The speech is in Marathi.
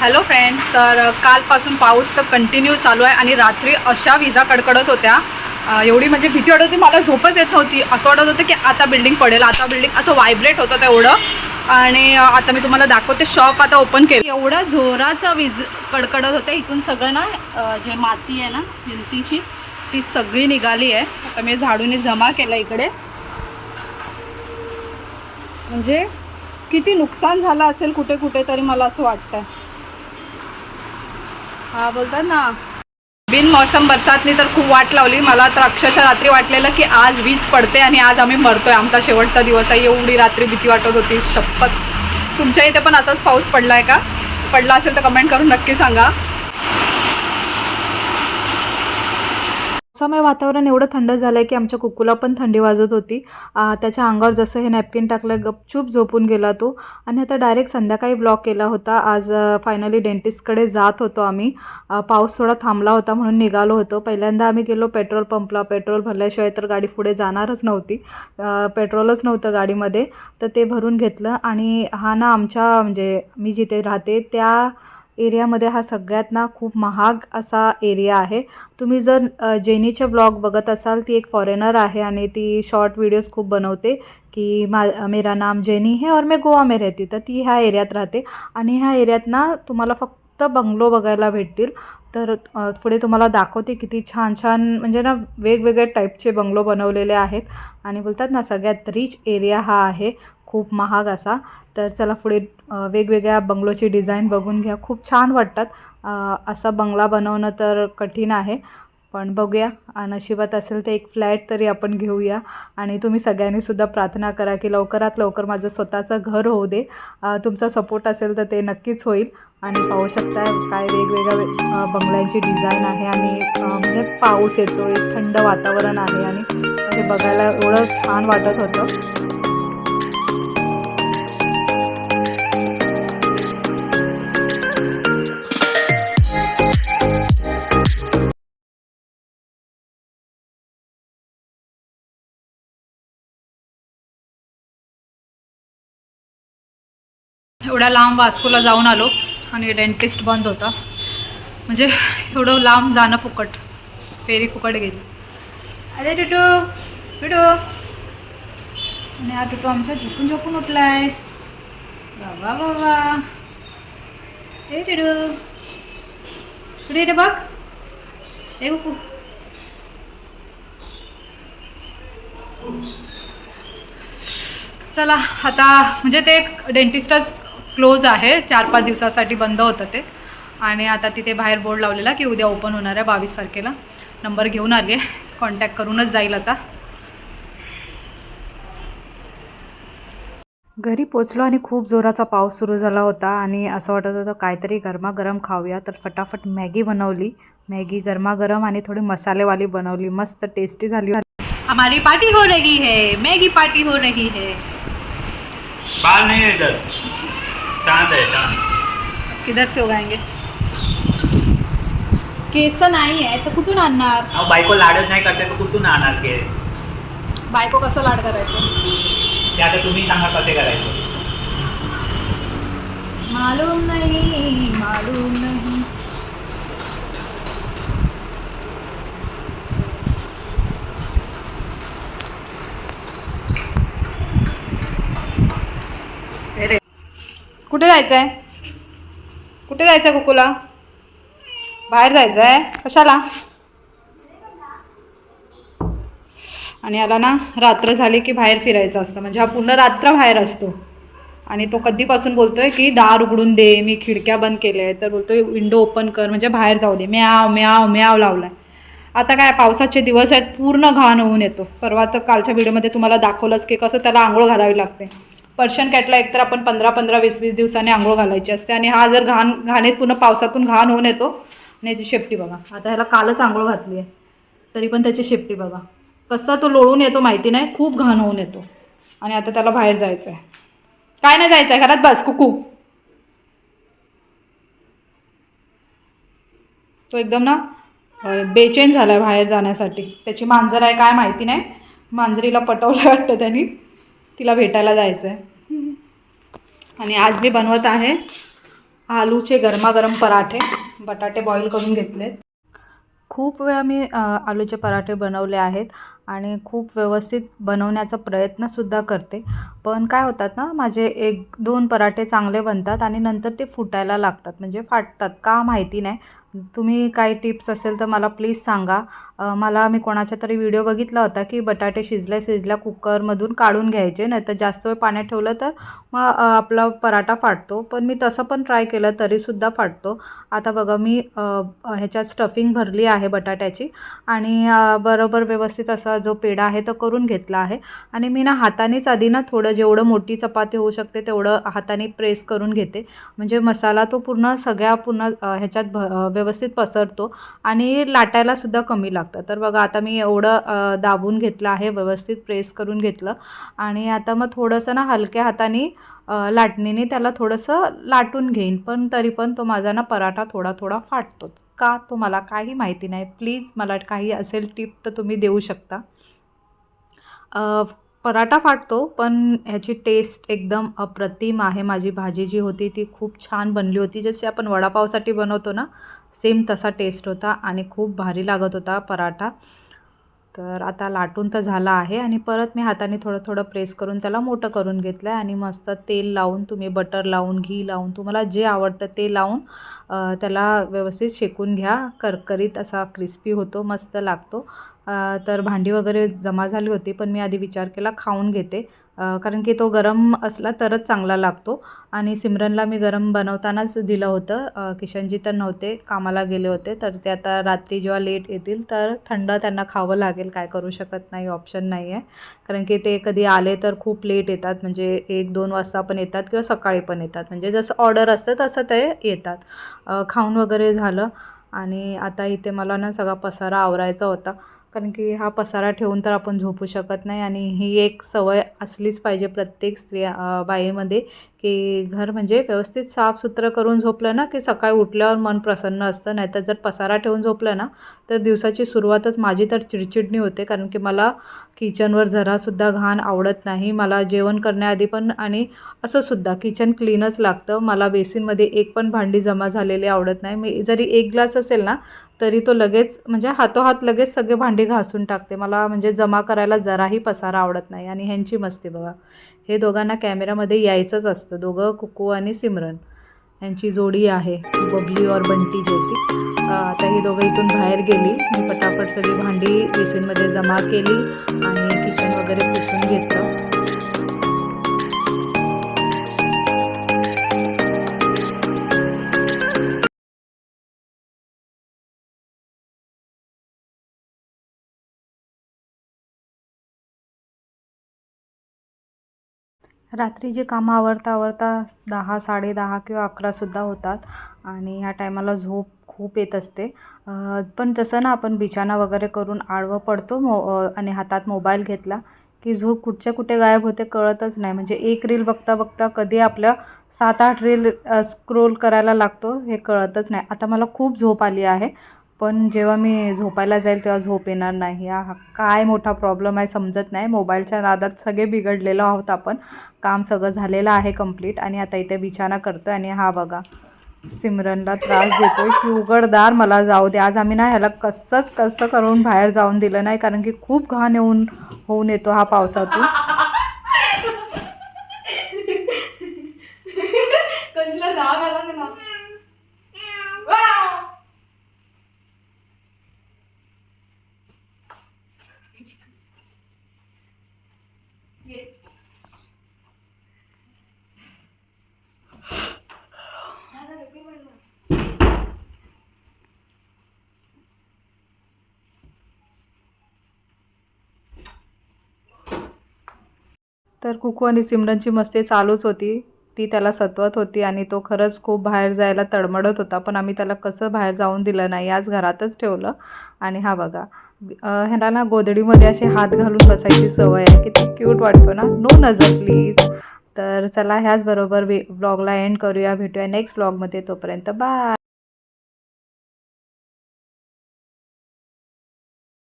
हॅलो फ्रेंड्स तर कालपासून पाऊस तर कंटिन्यू चालू आहे आणि रात्री अशा विजा कडकडत होत्या. एवढी म्हणजे भीती वाटत होती मला झोपच येत नव्हती. असं वाटत होतं की आता बिल्डिंग पडेल आता बिल्डिंग असं व्हायब्रेट होतं तेवढं. आणि आता मी तुम्हाला दाखवते शॉप आता ओपन केलं. एवढं जोराचं वीज कडकडत होते इथून सगळं ना जे माती आहे ना भिंतीची ती सगळी निघाली आहे. आता मी झाडूने जमा केलं इकडे. म्हणजे किती नुकसान झालं असेल कुठे कुठे तरी मला असं वाटतं हा बोलतात ना. बिनमौसम बरसातनी तर खूप वाट लावली. मला तर अक्षरशः रात्री वाटलेलं की आज वीज पडते आणि आज आम्ही मरतोय. आमचा शेवटचा दिवस आहे. एवढी रात्री भीती वाटत होती. शपथ. तुमच्या इथे पण असाच पाऊस पडला आहे का? पडला असेल तर कमेंट करून नक्की सांगा. त्यामुळे वातावरण एवढं थंड झालं आहे की आमच्या कुकूला पण थंडी वाजत होती. त्याच्या अंगावर जसं हे नॅपकिन टाकलं गपचूप झोपून गेला तो. आणि आता डायरेक्ट संध्याकाळी ब्लॉग केला होता. आज फायनली डेंटिस्टकडे जात होतो आम्ही. पाऊस थोडा थांबला होता म्हणून निघालो होतो. पहिल्यांदा आम्ही गेलो पेट्रोल पंपला. पेट्रोल भरल्याशिवाय तर गाडी पुढे जाणारच नव्हती. पेट्रोलच नव्हतं गाडीमध्ये. तर ते भरून घेतलं. आणि हा ना आमच्या म्हणजे मी जिथे राहते त्या एरियामध्ये हा सगळ्यात ना खूप महाग असा एरिया आहे. तुम्ही जर जेनीचे ब्लॉग बघत असाल ती एक फॉरेनर आहे आणि ती शॉर्ट व्हिडिओज खूप बनवते की मा मेरा नाम जेनी है और मैं गोवा में रहती तर ती ह्या एरियात राहते आणि ह्या एरियात ना तुम्हाला फक्त बंगलो बघायला भेटतील. तर पुढे तुम्हाला दाखवते किती छान छान म्हणजे ना वेगवेगळ्या टाईपचे बंगलो बनवलेले आहेत आणि बोलतात ना सगळ्यात रिच एरिया हा आहे. खूप महाग असा. तर चला पुढे वेगवेगळ्या बंगलोची डिझाईन बघून घ्या. खूप छान वाटतात. असा बंगला बनवणं तर कठीण आहे. पण बघूया. नशिबात असेल तर एक फ्लॅट तरी आपण घेऊया. आणि तुम्ही सगळ्यांनी सुद्धा प्रार्थना करा की लवकरात लवकर माझं स्वतःचं घर होऊ दे. तुमचा सपोर्ट असेल तर ते नक्कीच होईल. आणि पाहू शकता काय वेगवेगळ्या बंगल्यांची डिझाईन आहे. आणि म्हणजे पाऊस येतो एक थंड वातावरण आहे. आणि ते बघायला एवढं छान वाटत होतं. एवढ्या लांब वास्कोला जाऊन आलो आणि डेंटिस्ट बंद होता. म्हणजे एवढं लांब जाणं फुकट. फेरी फुकट गेली. अरे टुटू टुटू आणि हा टुटू आमच्या झोपून झोपून उठला आहे बाबा बाबा. ए टुटू कुठे रे बघ. ए कुकू. चला आता म्हणजे ते डेंटिस्टच क्लोज आहे चार पाच दिवसासाठी बंद होतं ते. आणि आता तिथे बाहेर बोर्ड लावलेला की उद्या ओपन होणार आहे बावीस तारखेला. नंबर घेऊन आली आहे. कॉन्टॅक्ट करूनच जाईल आता. घरी पोचलो आणि खूप जोराचा पाऊस सुरू झाला होता आणि असं वाटत होतं काहीतरी गरमागरम खाऊया. तर फटाफट मॅगी बनवली. मॅगी गरमागरम आणि थोडी मसालेवाली बनवली. मस्त टेस्टी झाली. हमारी पार्टी हो रही है. मैगी पार्टी हो रही है. बाल नहीं है इधर शांत है किधर से उगाएंगे? केस नाही आहे तर कुठून आणणार अहो बायको लाडच नाही करते तर कुठून आणणार केस बायको कसं लाड करायचं ते आता तुम्ही सांगा कसे करायचे मालूम नाही मालूम नाही। कुठे जायचं आहे कुठे जायचं आहे कुकुला? बाहेर जायचं आहे कशाला? आणि याला ना रात्र झाली की बाहेर फिरायचं असतं. म्हणजे हा पूर्ण रात्र बाहेर असतो. आणि तो कधीपासून बोलतोय की दार उघडून दे मी खिडक्या बंद केल्या आहेत तर बोलतोय विंडो ओपन कर. म्हणजे बाहेर जाऊ दे. म्याव म्याव म्याव आहे आता काय पावसाचे दिवस आहेत पूर्ण घाण होऊन येतो. परवा तर कालच्या व्हिडिओमध्ये तुम्हाला दाखवलंच की कसं त्याला आंघोळ घालावी लागते. पर्शियन कॅटला एकतर आपण पंधरा पंधरा वीस वीस दिवसांनी आंघोळ घालायची असते. आणि हा जर घाण घाणीत पूर्ण पावसातून घाण होऊन येतो आणि याची शेपटी बघा. आता ह्याला कालच आंघोळ घातली आहे. तरी पण त्याची शेपटी बघा. कसा तो लोळून येतो माहिती नाही खूप घाण होऊन येतो. आणि आता त्याला बाहेर जायचं आहे काय नाही जायचं आहे घरात बस कुकू. तो एकदम ना बेचैन झाला आहे बाहेर जाण्यासाठी. त्याची मांजर आहे काय माहिती नाही. मांजरीला पटवलं वाटतं त्यांनी. तिला भेटायला जायचं आहे आणि आज मी बनवत आहे आलूचे गरमागरम पराठे. बटाटे बॉईल करून घेतलेत. खूप वेळा मी आलूचे पराठे बनवले आहेत आणि खूप व्यवस्थित बनवण्याचा प्रयत्नसुद्धा करते. पण काय होतात ना माझे एक दोन पराठे चांगले बनतात आणि नंतर ते फुटायला लागतात. म्हणजे फाटतात. का माहिती नाही. तुम्ही काही टिप्स असेल तर मला प्लीज सांगा. मला मी कोणाच्या तरी व्हिडिओ बघितला होता की बटाटे शिजल्या शिजल्या कुकरमधून काढून घ्यायचे नाही तर जास्त वेळ पाण्यात ठेवलं तर मग आपला पराठा फाटतो. पण मी तसं पण ट्राय केलं तरीसुद्धा फाटतो. आता बघा मी ह्याच्यात स्टफिंग भरली आहे बटाट्याची आणि बरोबर व्यवस्थित असा जो पेढा आहे तो करून घेतला आहे. आणि मी ना हातानेच आधी ना थोडं जेवढं मोठी चपाती होऊ शकते तेवढं हाताने प्रेस करून घेते. म्हणजे मसाला तो पूर्ण सगळ्या पूर्ण ह्याच्यात भ व्यवस्थित पसरतो आणि लाटायलासुद्धा कमी लागतं. तर बघा आता मी एवढं दाबून घेतलं आहे व्यवस्थित प्रेस करून घेतलं आणि आता मग थोडंसं ना हलक्या हाताने लाटणीने त्याला थोडंसं लाटून घेईन. पण तरी पण तो माझा ना पराठा थोडा थोडा फाटतोच. का तो मला काही माहिती नाही. प्लीज मला काही असेल टिप तर तुम्ही देऊ शकता. पराठा फाटतो पण ह्याची टेस्ट एकदम अप्रतिम आहे. माझी भाजी जी होती ती खूप छान बनली होती. जशी आपण वडापावसाठी बनवतो ना सेम तसा टेस्ट होता आणि खूप भारी लागत होता पराठा. तर आता लाटून तर झाला आहे आणि परत मी हाताने थोडं थोडं प्रेस करून त्याला मोठं करून घेतलं आहे आणि मस्त तेल लावून तुम्ही बटर लावून घी लावून तुम्हाला जे आवडतं ते लावून त्याला व्यवस्थित शेकून घ्या. करकरीत असा क्रिस्पी होतो मस्त लागतो. तर भांडी वगैरे जमा झाली होती पण मी आधी विचार केला खाऊन घेते. कारण की तो गरम असला तरच चांगला लागतो. आणि सिमरनला मी गरम बनवतानाच दिलं होतं. किशनजी तर नव्हते कामाला गेले होते. तर ते आता रात्री जेव्हा लेट येतील तर थंड त्यांना खावं लागेल. काय करू शकत नाही ऑप्शन नाही आहे कारण की ते कधी आले तर खूप लेट येतात. म्हणजे एक दोन वाजता पण येतात किंवा सकाळी पण येतात. म्हणजे जसं ऑर्डर असतं तसं ते येतात. खाऊन वगैरे झालं. आणि आता इथे मला ना सगळा पसारा आवरायचा होता. कारण की हा पसारा ठेवून तर आपण झोपू शकत नाही आणि ही एक सवय असलीच पाहिजे प्रत्येक स्त्रिया बाईमध्ये की घर म्हणजे व्यवस्थित साफसुथरं करून झोपलं ना की सकाळी उठल्यावर मन प्रसन्न असतं. नाहीतर जर पसारा ठेवून झोपलं ना तर दिवसाची सुरुवातच माझी तर चिडचिडणी होते. कारण की मला किचनवर जरासुद्धा घाण आवडत नाही. मला जेवण करण्याआधी पण आणि असंसुद्धा किचन क्लीनच लागतं. मला बेसिनमध्ये एक पण भांडी जमा झालेली आवडत नाही. मी जरी एक ग्लास असेल ना तरी तो लगेच म्हणजे हातोहात लगेच सगळे भांडी घासून टाकते. मला म्हणजे जमा करायला जराही पसारा आवडत नाही आणि ह्यांची मस्ती बघा. हे दोघांना कॅमेरामध्ये यायचंच असतं. दोघं कुकू आणि सिमरन. यांची जोडी आहे. बबली और बंटी जैसी. आता ही दोघं इथून बाहेर गेली. मी पटापट सगळी भांडी बेसिनमध्ये जमा केली आणि किचन वगैरे पुसून घेतलं. रात्री जे कामं आवरता आवरता दहा साडेदहा किंवा अकरासुद्धा होतात आणि ह्या टायमाला झोप खूप येत असते. पण तसं ना आपण बिछाना वगैरे करून आडवं पडतो मो आणि हातात मोबाईल घेतला की झोप कुठच्या कुठे गायब होते कळतच नाही. म्हणजे एक रील बघता बघता कधी आपल्या सात आठ रील स्क्रोल करायला लागतो हे कळतच नाही. आता मला खूप झोप आली आहे. पण जेव्हा मी झोपायला जाईल तेव्हा झोप येणार नाही. हा काय मोठा प्रॉब्लेम आहे समजत नाही. मोबाईलच्या नादात सगळे बिघडलेलो आहोत आपण. काम सगळं झालेलं आहे कंप्लीट आणि आता इथे बिछाना करतो आणि हा बघा सिमरनला त्रास देतोय. की उघडदार मला जाऊ दे. आज आम्ही ना ह्याला कसंच कसं करून बाहेर जाऊन दिलं नाही. कारण की खूप घाण येऊन होऊन येतो हा पावसातून. राग आला ना? तर कुकू आणि सिमरनची मस्ती चालूच होती. ती त्याला सतवत होती आणि तो खरंच खूप बाहेर जायला तडमडत होता पण आम्ही त्याला कसं बाहेर जाऊन दिलं नाही आज घरातच ठेवलं. आणि हा बघा ह्याला ना गोदडीमध्ये असे हात घालून बसायची सवय आहे किती क्यूट वाटतो ना. नो नजर प्लीज तर चला ह्याचबरोबर वे ब्लॉगला एंड करूया भेटूया नेक्स्ट ब्लॉगमध्ये तोपर्यंत. बाय